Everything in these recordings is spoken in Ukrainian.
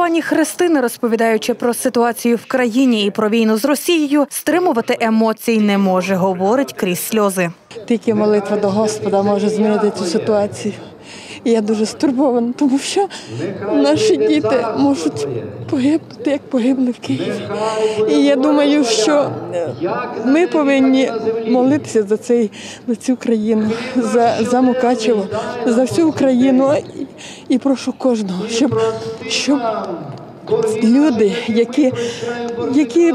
Пані Христина, розповідаючи про ситуацію в країні і про війну з Росією, стримувати емоцій не може, говорить крізь сльози. Тільки молитва до Господа може змінити цю ситуацію. Я дуже стурбована, тому що наші діти можуть погибнути, як погибли в Києві. І я думаю, що ми повинні молитися за цей за цю країну, за, за Мукачево, за всю Україну. І, прошу кожного, щоб, щоб люди, які, які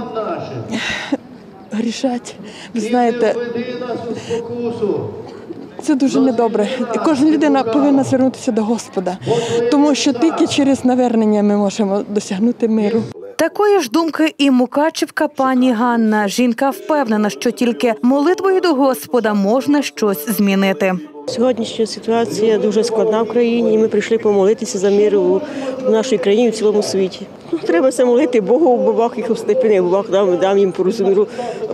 грішать, ви знаєте, це дуже недобре. Кожна людина повинна звернутися до Господа, тому що тільки через навернення ми можемо досягнути миру. Такої ж думки і мукачівка пані Ганна. Жінка впевнена, що тільки молитвою до Господа можна щось змінити. Сьогоднішня ситуація дуже складна в країні, і ми прийшли помолитися за мир у в нашій країні, в цілому світі. Ну, Треба все молити Богу, бо Бог їх остепенив, Бог дав, дав їм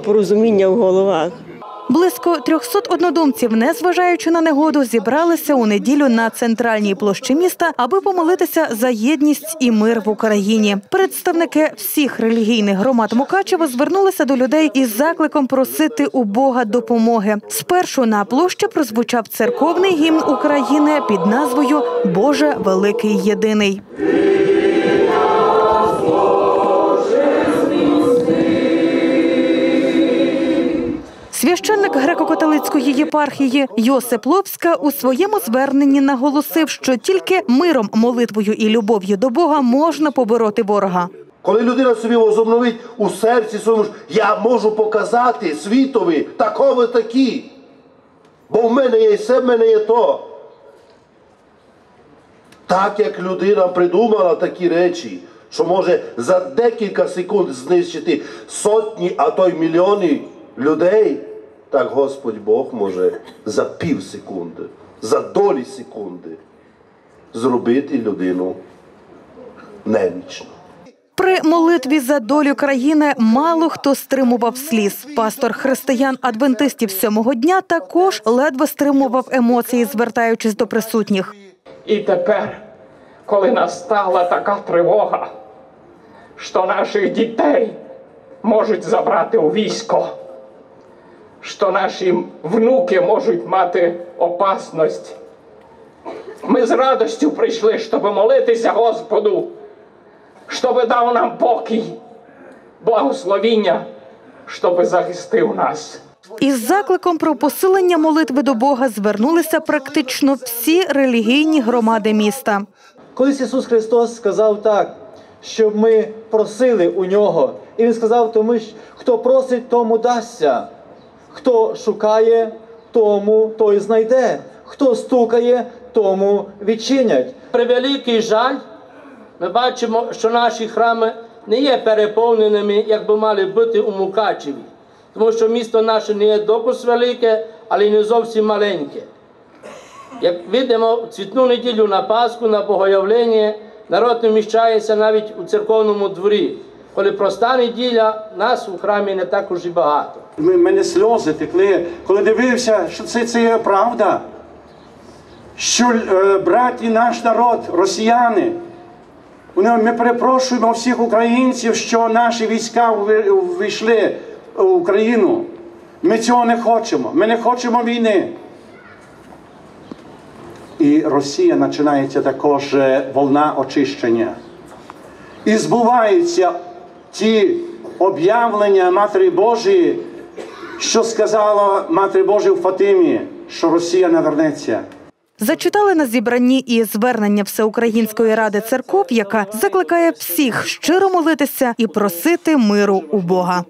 порозуміння в головах. Близько 300 однодумців, незважаючи на негоду, зібралися у неділю на центральній площі міста, аби помолитися за єдність і мир в Україні. Представники всіх релігійних громад Мукачева звернулися до людей із закликом просити у Бога допомоги. Спершу на площі прозвучав церковний гімн України під назвою Боже великий єдиний. Священник греко-католицької єпархії Йосип Лобська у своєму зверненні наголосив, що тільки миром, молитвою і любов'ю до Бога можна побороти ворога. Коли людина собі возобновить у серці своєму, я можу показати світові такого такі. Бо в мене є все, в мене є то. Так як людина придумала такі речі, що може за декілька секунд знищити сотні, а то й мільйони людей, так Господь Бог може за пів секунди, за долі секунди зробити людину немічну. При молитві за долю країни мало хто стримував сліз. Пастор християн-адвентистів сьомого дня також ледве стримував емоції, звертаючись до присутніх. І тепер, коли настала така тривога, що наших дітей можуть забрати у військо, що наші внуки можуть мати опасність, ми з радістю прийшли, щоб молитися Господу, щоб дав нам покій, благословіння, щоб захистив нас. Із закликом про посилення молитви до Бога звернулися практично всі релігійні громади міста. Колись Ісус Христос сказав так, щоб ми просили у нього. І Він сказав, тому що хто просить, тому дасться. Хто шукає, тому той знайде. Хто стукає, тому відчинять. превеликий жаль, ми бачимо, що наші храми не є переповненими, як би мали бути у Мукачеві. Тому що місто наше не є докус велике, але й не зовсім маленьке. Як видимо, в цвітну неділю на Пасху, на Богоявлення, народ не вміщається навіть у церковному дворі. Коли проста неділя, нас у храмі не так уж і багато. У мене сльози текли, коли дивився, що це, це є правда. Що е, браті наш народ, росіяни, ми перепрошуємо всіх українців, що наші війська увійшли в Україну. Ми цього не хочемо. Ми не хочемо війни. І Росія починається також е, волна очищення. І збуваються ті об'явлення Матері Божої, що сказала Матері Божа в Фатимі, що Росія не вернеться. Зачитали на зібранні і звернення Всеукраїнської ради церков, яка закликає всіх щиро молитися і просити миру у Бога.